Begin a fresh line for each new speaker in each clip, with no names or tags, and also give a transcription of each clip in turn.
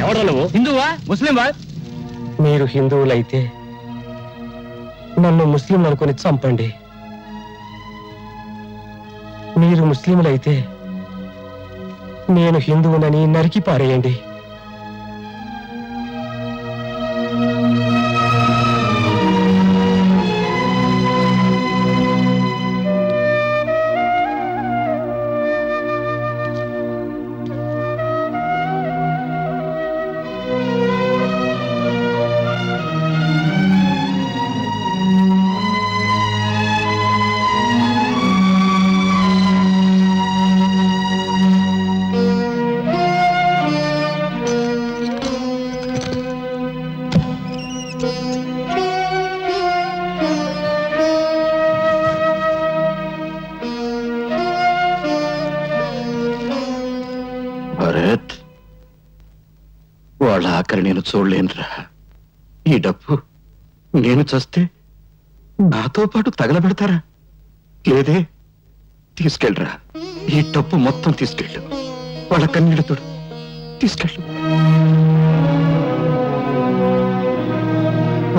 ఎవడో నువ్వు?
హిందువా? ముస్లింవా?
మీరు హిందువులైతే నన్ను ముస్లిం అనుకుని చంపండి. మీరు ముస్లింలైతే నేను హిందువునని నరికి పారేయండి.
వాళ్ళ ఆఖరి నేను చూడలేనురా. ఈ డబ్బు నేను చస్తే నాతో పాటు తగలబెడతారా? లేదే తీసుకెళ్ళరా. ఈ డబ్బు మొత్తం తీసుకెళ్ళు. వాళ్ళ కన్నీళ్ళతో తీసుకెళ్ళు.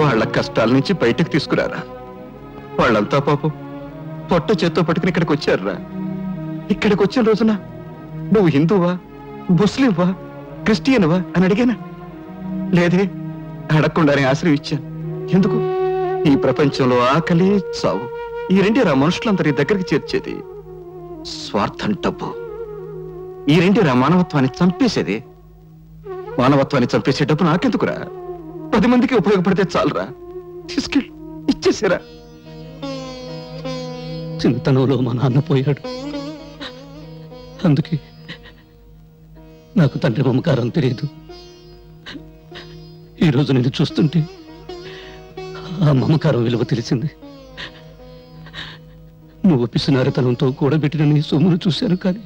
వాళ్ళ కష్టాల నుంచి బయటకు తీసుకురారా. వాళ్ళంతా పాపం పొట్ట చేత్తో పట్టుకుని ఇక్కడికి వచ్చారురా. ఇక్కడికి వచ్చిన రోజున నువ్వు హిందువా ముస్లింవా క్రిస్టియన్వా అని అడిగానా? లేదే అడగకుండానే ఆశ్రయం ఇచ్చాను ఎందుకు? ఈ ప్రపంచంలో ఆకలి చావు. ఈ రెండేరా మనుషులందరి దగ్గరికి చేర్చేది. స్వార్థం డబ్బు. ఈ రెండేరా మానవత్వాన్ని చంపేసేది. మానవత్వాన్ని చంపేసే డబ్బు నాకెందుకురా? పది మందికి ఉపయోగపడితే చాలరా. తీసుకెళ్ళి ఇచ్చేసేరా.
చిన్నతనంలో మా నాన్న పోయాడు. అందుకే నాకు తండ్రి మమకారం తెలియదు. ఈరోజు నేను చూస్తుంటే ఆ మమకారం విలువ తెలిసింది. నువ్వు పిసినారితనంతో కూడబెట్టిన నీ సొమ్మును చూశాను కానీ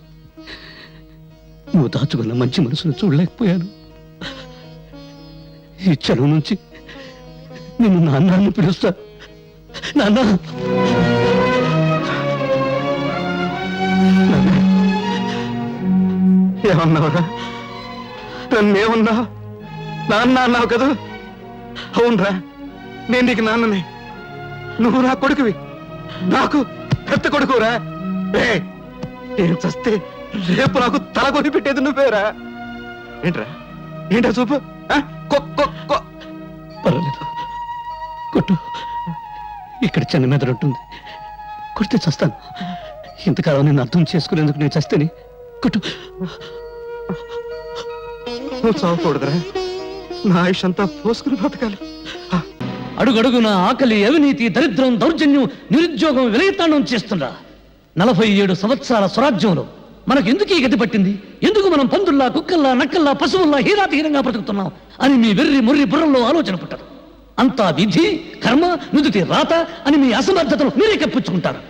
నువ్వు దాచుకున్న మంచి మనసును చూడలేకపోయాను. ఈ క్షణం నుంచి నిన్ను నాన్న పిలుస్తా. నాన్న!
ఏమన్నావురా? నన్నేమన్నా? నాన్న అన్నావు కదా? అవునరా నేను నీకు నాన్ననే. నువ్వు నా కొడుకువి. నాకు పెద్ద కొడుకురా రే నేను చస్తే రేపు నాకు తల కొని పెట్టేది నువ్వేరా? ఏంట్రా? ఏంటా చూపు? ఆ? కొ-
పర్వాలేదు. కొట్టు. ఇక్కడ చిన్న మీద ఉంటుంది. కొడితే చస్తాను. ఇంతకాలం నేను అర్థం చేసుకునేందుకు నేను చస్తేని. కొట్టు.
నువ్వు చావకూడదురా. నా ఆయుష్ అంతా పోసుకుని బ్రతకాలి.
అడుగడుగున ఆకలి అవినీతి దరిద్రం దౌర్జన్యం నిరుద్యోగం విలయతాండం చేస్తుందా నలభై ఏడు సంవత్సరాల స్వరాజ్యంలో మనకు ఎందుకు ఈ గతి పట్టింది? ఎందుకు మనం పందుల్లా కుక్కల్లా నక్కల్లా పశువుల్లా హీరాతిహీనంగా బ్రతుకుతున్నాం అని మీ వెర్రి ముర్రి బుర్రల్లో ఆలోచన పుట్టారు అంతా విధి కర్మ నుదుటి రాత అని మీ అసమర్థతను మీరే కప్పించుకుంటారు.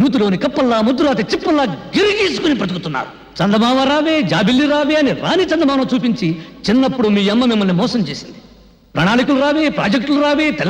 నూతిలోని కప్పల్లా ముద్దురాతి చిప్పల్లా గిరిగీసుకుని బ్రతుకుతున్నారు. చందమామ రావే జాబిల్లి రావే అని రాని చందమామ చూపించి చిన్నప్పుడు మీ అమ్మ మిమ్మల్ని మోసం చేసింది. ప్రణాళికలు రావే ప్రాజెక్టులు రావే